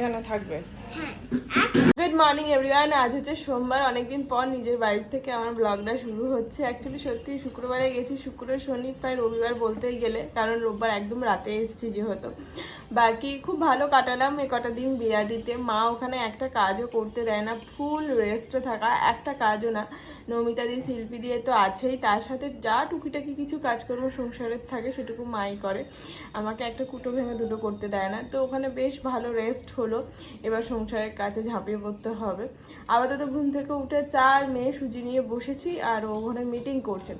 এখানে থাকবে। হ্যাঁ। গুড মর্নিং এভরিওয়ান আজ হচ্ছে সোমবার। অনেকদিন পর নিজের বাড়ির থেকে আমার ব্লগটা শুরু হচ্ছে। অ্যাকচুয়ালি সত্যি শুক্রবারে গেছি। শুক্র শনি প্রায় রবিবার বলতেই গেলে কারণ রোববার একদম রাতে এসেছি যেহেতু। বাকি খুব ভালো কাটালাম এ কটা দিন বিরাটিতে। মা ওখানে একটা কাজও করতে দেয় না। ফুল রেস্টে থাকা। একটা কাজও না। নমিতা দি শিল্পী দিয়ে তো আছেই, তার সাথে যা টুকিটাকি কিছু কাজকর্ম সংসারের থাকে সেটুকু মাই করে। আমাকে একটা কুটো ভেঙে দুটো করতে দেয় না। তো ওখানে বেশ ভালো রেস্ট হলো। এবার সংসারের কাছে ঝাঁপিয়ে পড়তে হবে। আপাতত ঘুম থেকে উঠে চার মেয়ে সুজি নিয়ে বসেছি আর ও ওখানে মিটিং করছে।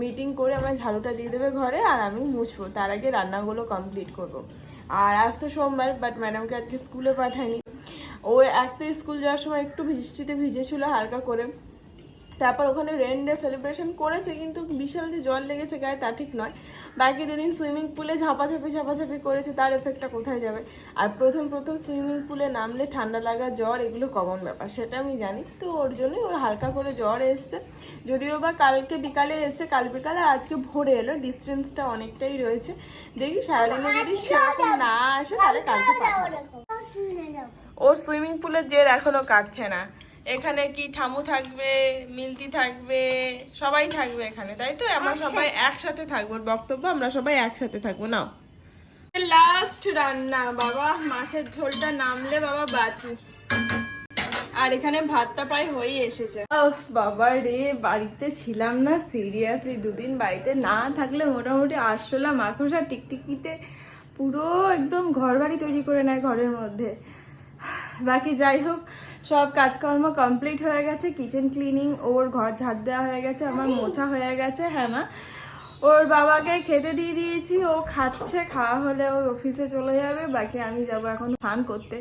মিটিং করে আমার ঝাড়ুটা দিয়ে দেবে ঘরে আর আমি মুছবো। তার আগে রান্নাগুলো কমপ্লিট করব। আর আজ তো সোমবার বাট ম্যাডামকে আজকে স্কুলে পাঠায়নি ও এক তো স্কুল যাওয়ার সময় একটু বৃষ্টিতে ভিজেছিল হালকা করে। তারপর ওখানে রেন ডে সেলিব্রেশন করেছে, কিন্তু বিশাল যে জল লেগেছে গায়ে তা ঠিক নয়। বাকি দুদিন সুইমিং পুলে ঝাপাঝাপি ঝাপাঝাপি করেছে, তার এফেক্টটা কোথায় যাবে? আর প্রথম প্রথম সুইমিং পুলে নামলে ঠান্ডা লাগা জ্বর, এগুলো কমন ব্যাপার, সেটা আমি জানি। তো ওর জন্যই ওর হালকা করে জ্বর এসছে। যদিও বা কালকে বিকালে এসছে, কাল বিকালে আজকে ভোরে এলো ডিস্টেন্সটা অনেকটাই রয়েছে। দেখি সারাদিনে যদি সেরকম না আসে, তাহলে কালকে ওর সুইমিং পুলের জের এখনও কাটছে না। এখানে কি ঠামু থাকবে মিলতি থাকবে সবাই থাকবে এখানে তাই তো? আমরা সবাই একসাথে থাকব বক্তব্য আমরা সবাই একসাথে থাকব নাও। লাস্ট রান্না বাবা মাছের ঝোলটা নামলে বাবা বাঁচি। আর এখানে ভাতটা প্রায় হয়েই এসেছে। বাবা রে বাড়িতে ছিলাম না সিরিয়াসলি দুদিন বাড়িতে না থাকলে মোটামুটি আরশোলা মাখোসা টিকটিকিতে পুরো একদম ঘর বাড়ি তৈরি করে নেয় ঘরের মধ্যে। বাকি যাই হোক, সব কাজকর্ম কমপ্লিট হয়ে গেছে। কিচেন ক্লিনিং ওর ঘর ঝাড় দেওয়া হয়ে গেছে, আমার মোছা হয়ে গেছে হ্যাঁ মা। ওর বাবাকে খেতে দিয়ে দিয়েছি, ও খাচ্ছে, খাওয়া হলে ওর অফিসে চলে যাবে, বাকি আমি যাব এখন ফান করতে।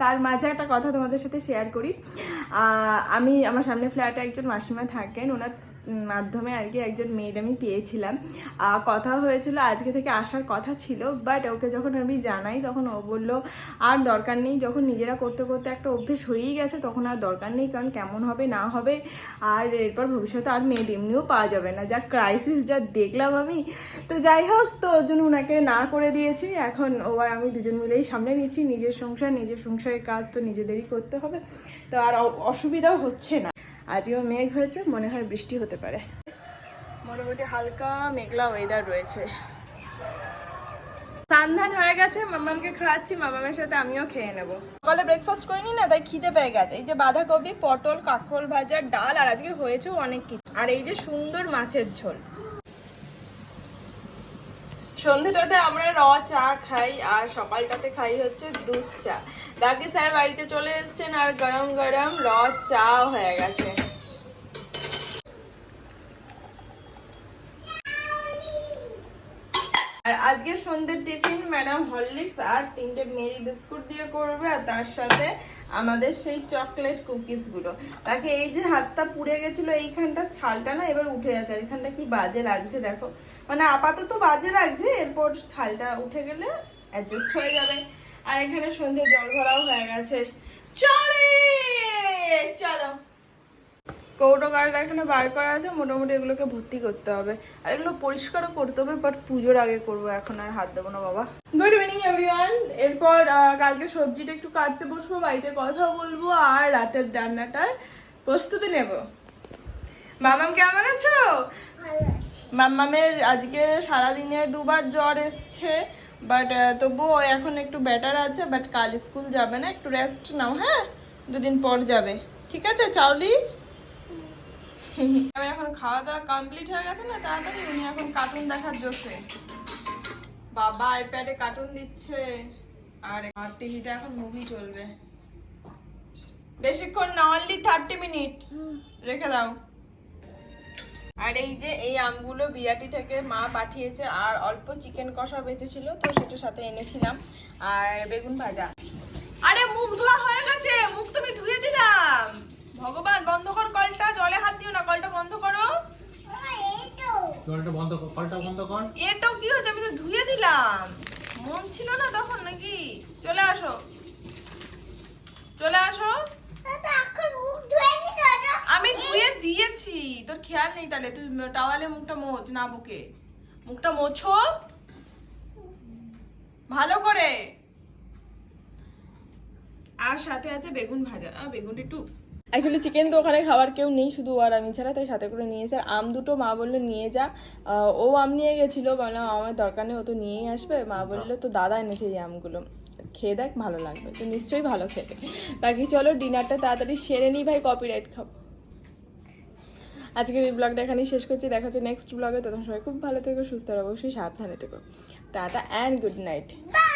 তার মাঝে একটা কথা তোমাদের সাথে শেয়ার করি। আমি আমার সামনে ফ্ল্যাটে একজন মাসিমা থাকেন, ওনার মাধ্যমে আর কি একজন মেয়েড আমি পেয়েছিলাম। কথা হয়েছিল, আজকে থেকে আসার কথা ছিল বাট ওকে যখন আমি জানাই, তখন ও বলল, আর দরকার নেই, যখন নিজেরা করতে করতে একটা অভ্যেস হয়েই গেছে, তখন আর দরকার নেই, কারণ কেমন হবে, না হবে, আর এরপর ভবিষ্যতে আর মেয়েড এমনিও পাওয়া যাবে না। যা ক্রাইসিস যা দেখলাম আমি। তো যাই হোক, তো ওর জন্য ওনাকে না করে দিয়েছি। এখন ও আর আমি দুজন মিলেই সামনে নিচ্ছি। নিজের সংসার, নিজের সংসারের কাজ তো নিজেদেরই করতে হবে। তো আর অসুবিধাও হচ্ছে না। আজকেও মেঘ হয়েছে, মনে হয় বৃষ্টি হতে পারে। মোটামুটি হালকা মেঘলা ওয়েদার রয়েছে। সান্ধান হয়ে গেছে, মামামকে খাওয়াচ্ছি, মামামের সাথে আমিও খেয়ে নেব। সকালে ব্রেকফাস্ট করিনি না, তাই খিদে পেয়ে গেছে। এই যে বাঁধাকপি, পটল, কাঁকরোল ভাজা, ডাল, আর আজকে হয়েছেও অনেক কিছু। আর এই যে সুন্দর মাছের ঝোল। সন্ধেটাতে আমরা র চা খাই, আর সকালটাতে খাই হচ্ছে দুধ চা। বাকি স্যার বাড়িতে চলে এসেছেন, আর গরম গরম র চা হয়ে গেছে আর আজকে সন্ধ্যের টিফিন ম্যাডাম হরলিক্স আর তিনটে মেরি বিস্কুট দিয়ে করবে, আর তার সাথে আমাদের সেই চকলেট কুকিজগুলো তাকে এই যে হাতটা পুড়ে গেছিল, এইখানটা ছালটা না এবার উঠে যাচ্ছে, আর এখানটা কি বাজে লাগছে দেখো। মানে আপাতত বাজে লাগছে, এরপর ছালটা উঠে গেলে অ্যাডজাস্ট হয়ে যাবে। আর এখানে সন্ধ্যে জল ভরাও হয়ে গেছে। চলে! চলো। কৌটো কার্ড এখানে বার করা আছে মোটামুটি এগুলোকে ভর্তি করতে হবে। আর এগুলো পরিষ্কারও করতে হবে বাট পুজোর আগে করব এখন আর হাত দেবো না বাবা। গুড ইভিনিং এভরিওয়ান এরপর কালকে সবজিটা একটু কাটতে বসবো বাড়িতে কথা বলব আর রাতের রান্নাটার প্রস্তুতি নেব। মামাম কেমন আছো? ভালো আছে। মাম্মামের আজকে সারাদিনে দুবার জ্বর এসছে বাট তবুও এখন একটু বেটার আছে বাট কাল স্কুল যাবে না একটু রেস্ট নাও হ্যাঁ? দুদিন পর যাবে। ঠিক আছে চাউলি? আমি এখন খাওয়া দাওয়া কমপ্লিট হয়ে গেছে না, তাড়াতাড়ি উনি এখন কার্টুন দেখার জোশে বাবা আইপ্যাডে কার্টুন দিচ্ছে, আর আর টিভিতে এখন মুভি চলবে। বেশিক্ষণ না অনলি থার্টি মিনিট রেখে দাও। আর এই যে, এই আমগুলো বিরাটি থেকে মা পাঠিয়েছে, আর অল্প চিকেন কষা বেঁচেছিল, তো সেটার সাথে এনেছিলাম। আর বেগুন ভাজা। আরে মুখ ধোয়া হয়ে গেছে, মুখ তুমি ধুয়ে দিলাম। ভগবান বন্ধ কর কলটা জলে হাত দিও না কলটা বন্ধ করো। জলটা বন্ধ কর কলটা বন্ধ কর। এটাও কি হচ্ছে আমি তো ধুয়ে দিলাম। মন ছিল না তখন নাকি? চলে আসো। চলে আসো। আমি ধুয়ে দিয়েছি। তোর খেয়াল নেই তাহলে? তুই টাওয়ালে মুখটা মোচ না বুকে। মুখটা মোছো। ভালো করে। আর সাথে আছে বেগুন ভাজা। বেগুনটা একটু অ্যাকচুয়ালি চিকেন তো ওখানে খাবার কেউ নেই শুধু আর আমি ছাড়া তাই সাথে করে নিয়ে এসে আর আম দুটো মা বলল নিয়ে যা। ও আম নিয়ে গেছিল বললাম আমার দরকার নেই ও তো নিয়েই আসবে। মা বলল তো দাদা এনেছে এই আমগুলো খেয়ে দেখ ভালো লাগবে। তো নিশ্চয়ই ভালো খেতে বাকি চলো ডিনারটা তাড়াতাড়ি সেরে নিই ভাই কপিরাইট খাব। আজকের এই ব্লগটা এখানেই শেষ করছি দেখা হচ্ছে নেক্সট ব্লগে তখন সবাই খুব ভালো থেকো সুস্থ আর অবশ্যই সাবধানে থেকো। Tata and good night bye